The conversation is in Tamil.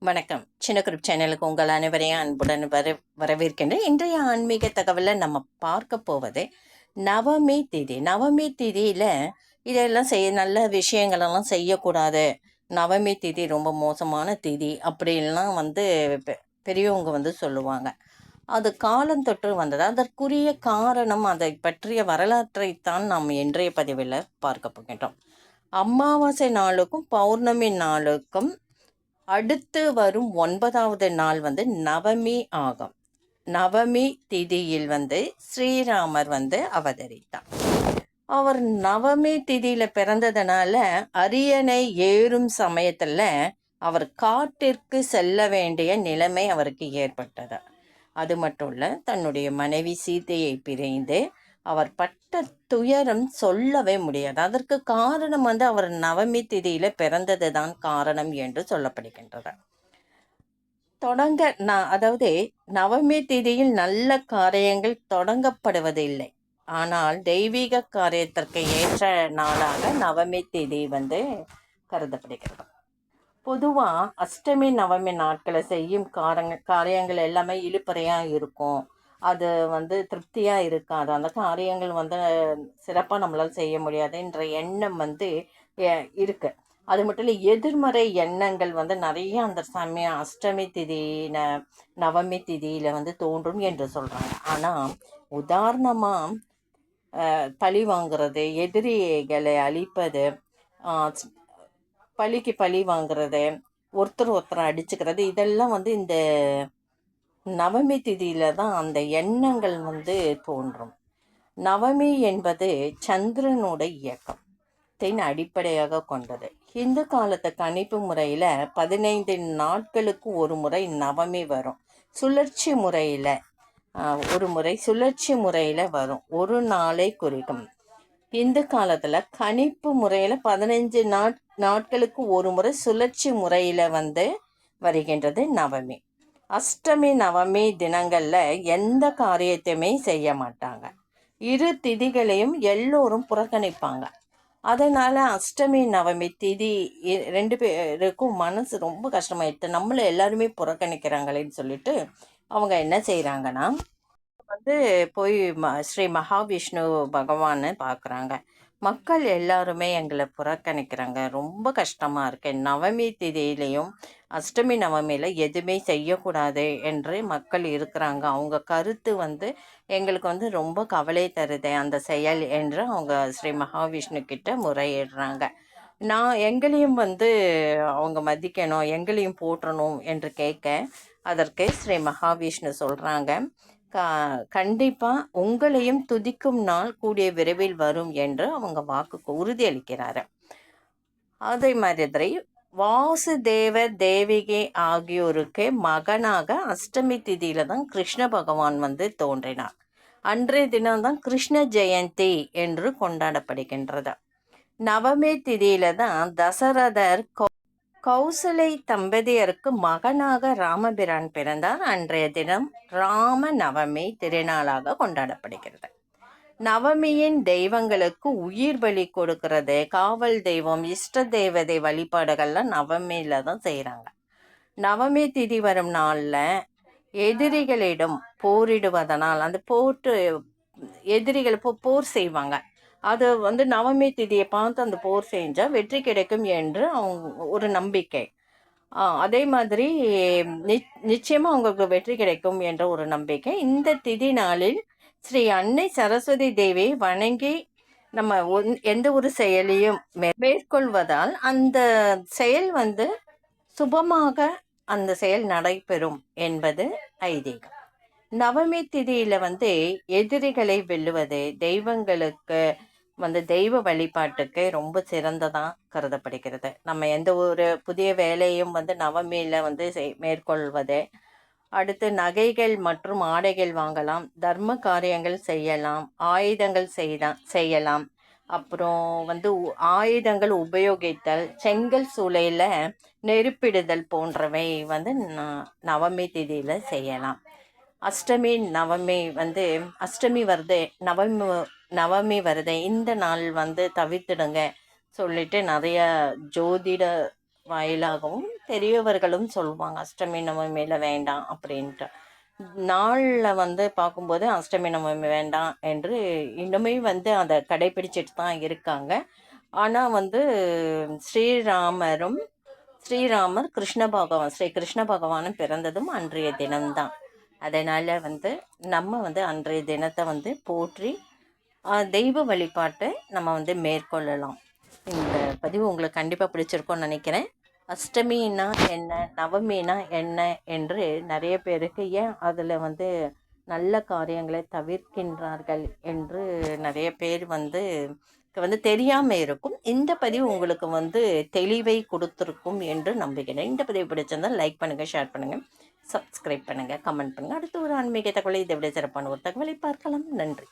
வணக்கம். சின்ன குரூப் சேனலுக்கு உங்கள் அனைவரையும் அன்புடன் வர வரவேற்கின்றேன். இன்றைய ஆன்மீக தகவலில் நம்ம பார்க்க போவது நவமி திதி. நவமி திதியில் இதெல்லாம் செய்ய நல்ல விஷயங்களெல்லாம் செய்யக்கூடாது. நவமி திதி ரொம்ப மோசமான திதி அப்படின்லாம் வந்து பெ- பெரியவங்க வந்து சொல்லுவாங்க. அது காலம் தொற்று வந்தது. அதற்குரிய காரணம் அதை பற்றிய வரலாற்றைத்தான் நாம் இன்றைய பதிவில் பார்க்க போகின்றோம். அமாவாசை நாளுக்கும் பௌர்ணமி நாளுக்கும் அடுத்து வரும் ஒன்பதாவது நாள் வந்து நவமி ஆகும். நவமி திதியில் வந்து ஸ்ரீராமர் வந்து அவதரித்தார். அவர் நவமி திதியில பிறந்ததுனால அரியணை ஏறும் சமயத்துல அவர் காட்டிற்கு செல்ல வேண்டிய நிலைமை அவருக்கு ஏற்பட்டது. அது மட்டும் இல்லை தன்னுடைய மனைவி சீதையை பிரிந்து அவர் பட்ட துயரம் சொல்லவே முடியாது. அதற்கு காரணம் வந்து அவர் நவமி திதியில் பிறந்தது தான் காரணம் என்று சொல்லப்படுகின்றது. தொடங்க நான் அதாவது நவமி திதியில் நல்ல காரியங்கள் தொடங்கப்படுவதில்லை ஆனால் தெய்வீக காரியத்திற்கு ஏற்ற நாளாக நவமி திதி வந்து கருதப்படுகிறது. பொதுவாக அஷ்டமி நவமி நாட்களை செய்யும் காரங்க காரியங்கள் எல்லாமே இழுப்பறையாக இருக்கும். அது வந்து திருப்தியாக இருக்காது. அந்த காரியங்கள் வந்து சிறப்பாக நம்மளால் செய்ய முடியாதுன்ற எண்ணம் வந்து எ- இருக்கு. அது மட்டும் இல்லை எதிர்மறை எண்ணங்கள் வந்து நிறைய அந்த சமயம் அஷ்டமி திதி ந நவமி திதியில் வந்து தோன்றும் என்று சொல்கிறாங்க ஆனால் உதாரணமாக பழி வாங்குறது எதிரிகளை அழிப்பது பழிக்கு பழி வாங்குறது ஒருத்தர் ஒருத்தர் அடிச்சுக்கிறது இதெல்லாம் வந்து இந்த நவமி திதியில தான் அந்த எண்ணங்கள் வந்து தோன்றும். நவமி என்பது சந்திரனோட இயக்கத்தின் அடிப்படையாக கொண்டது. இந்து காலத்து கணிப்பு முறையில் பதினைந்து நாட்களுக்கு ஒரு முறை நவமி வரும். சுழற்சி முறையில் ஒரு முறை சுழற்சி முறையில் வரும். ஒரு நாளை குறிக்கும். இந்து காலத்தில் கணிப்பு முறையில் பதினைஞ்சு நாட் நாட்களுக்கு ஒரு முறை சுழற்சி முறையில் வந்து வருகின்றது நவமி. அஷ்டமி நவமி தினங்களில் எந்த காரியத்தையுமே செய்ய மாட்டாங்க. இரு திதிகளையும் எல்லோரும் புறக்கணிப்பாங்க. அதனால் அஷ்டமி நவமி திதி இ- ரெண்டு பேருக்கும் மனசு ரொம்ப கஷ்டமாயிடுது. நம்மளை எல்லாருமே புறக்கணிக்கிறாங்களேன்னு சொல்லிட்டு அவங்க என்ன செய்கிறாங்கன்னா வந்து போய் ம ஸ்ரீ மகாவிஷ்ணு பகவானை பார்க்குறாங்க மக்கள் எல்லாருமே எங்களை புறக்கணிக்கிறாங்க. ரொம்ப கஷ்டமாக இருக்கு. நவமி திதியிலையும் அஷ்டமி நவமியில் எதுவுமே செய்யக்கூடாது என்று மக்கள் இருக்கிறாங்க. அவங்க கருத்து வந்து எங்களுக்கு வந்து ரொம்ப கவலை தருது அந்த செயல் என்று அவங்க ஸ்ரீ மகாவிஷ்ணு கிட்ட முறையிடுறாங்க. நான் எங்களையும் வந்து அவங்க மதிக்கணும் எங்களையும் போற்றணும் என்று கேட்க அதற்கு ஸ்ரீ மகாவிஷ்ணு சொல்கிறாங்க கா கண்டிப்பாக உங்களையும் துதிக்கும் நாள் கூடிய விரைவில் வரும் என்று அவங்க வாக்குக்கு உறுதியளிக்கிறாரு. அதே மாதிரி வாசுதேவர் தேவிகை ஆகியோருக்கு மகனாக அஷ்டமி திதியில தான் கிருஷ்ண பகவான் வந்து தோன்றினார். அன்றைய தினம்தான் கிருஷ்ண ஜெயந்தி என்று கொண்டாடப்படுகின்றது. நவமி திதியில தான் தசரதர் கௌசலை தம்பதியருக்கு மகனாக ராமபிரான் பிறந்தார். அன்றைய தினம் ராம நவமி திருநாளாக கொண்டாடப்படுகிறது. நவமியின் தெய்வங்களுக்கு உயிர் பலி கொடுக்கறது. காவல் தெய்வம் இஷ்ட தேவதை வழிபாடுகள்லாம் நவமியில தான் செய்கிறாங்க நவமி திதி வரும் நாளில் எதிரிகளிடம் போரிடுவதனால் அந்த போட்டு எதிரிகள் போ போர் செய்வாங்க. அதை வந்து நவமி திதியை பார்த்து அந்த போர் செஞ்சால் வெற்றி கிடைக்கும் என்று அவங்க ஒரு நம்பிக்கை. அதே மாதிரி நி- அவங்களுக்கு வெற்றி கிடைக்கும் என்ற ஒரு நம்பிக்கை. இந்த திதி நாளில் ஸ்ரீ அன்னை சரஸ்வதி தேவியை வணங்கி நம்ம ஒன்- எந்த ஒரு செயலையும் மேற்கொள்வதால் அந்த செயல் வந்து சுபமாக அந்த செயல் நடைபெறும் என்பது ஐதீகம். நவமி திதியில் வந்து எதிரிகளை வெல்லுவது தெய்வங்களுக்கு வந்து தெய்வ வழிபாட்டுக்கு ரொம்ப சிறந்ததாக கருதப்படுகிறது. நம்ம எந்த ஒரு புதிய வேலையும் வந்து நவமியில் வந்து செய்- மேற்கொள்வது. அடுத்து நகைகள் மற்றும் ஆடைகள் வாங்கலாம் தர்ம காரியங்கள் செய்யலாம் ஆயுதங்கள் செய்யலாம் செய்யலாம். அப்புறம் வந்து உ- ஆயுதங்கள் உபயோகித்தல் செங்கல் சூளையில் நெருப்பிடுதல் போன்றவை வந்து நவமி திதியில் செய்யலாம். அஷ்டமி நவமி வந்து அஷ்டமி வருது நவமி நவமி வருது இந்த நாள் வந்து தவிர்த்துடுங்க சொல்லிட்டு நிறைய ஜோதிட வாயிலாகவும் பெரியவர்களும் சொல்லுவாங்க அஷ்டமி நவமியில் வேண்டாம் அப்படின்ட்டு. நாளில் வந்து பார்க்கும்போது அஷ்டமி நவமி வேண்டாம் என்று இன்னுமே வந்து அதை கடைபிடிச்சிட்டு தான் இருக்காங்க. ஆனால் வந்து ஸ்ரீராமரும் ஸ்ரீராமர் கிருஷ்ண பகவான் ஸ்ரீ கிருஷ்ண பகவானும் பிறந்ததும் அன்றைய தினம்தான். அதனால் வந்து நம்ம வந்து அன்றைய தினத்தை வந்து போற்றி தெய்வ வழிபாட்டை நம்ம வந்து மேற்கொள்ளலாம். இந்த பதிவு உங்களுக்கு கண்டிப்பாக பிடிச்சிருக்கோன்னு நினைக்கிறேன். அஷ்டமின்னா என்ன நவமினா என்ன என்று நிறைய பேருக்கு ஏன் அதில் வந்து நல்ல காரியங்களை தவிர்க்கின்றார்கள் என்று நிறைய பேர் வந்து வந்து தெரியாமல் இருக்கும். இந்த பதிவு உங்களுக்கு வந்து தெளிவை கொடுத்துருக்கும் என்று நம்புகிறேன். இந்த பதிவு பிடிச்சிருந்தால் லைக் பண்ணுங்கள் ஷேர் பண்ணுங்கள் சப்ஸ்கிரைப் பண்ணுங்கள் கமெண்ட் பண்ணுங்கள் அடுத்து ஒரு ஆன்மீக தகவலை இதை விட சிறப்பான ஒரு தகவலை பார்க்கலாம். நன்றி.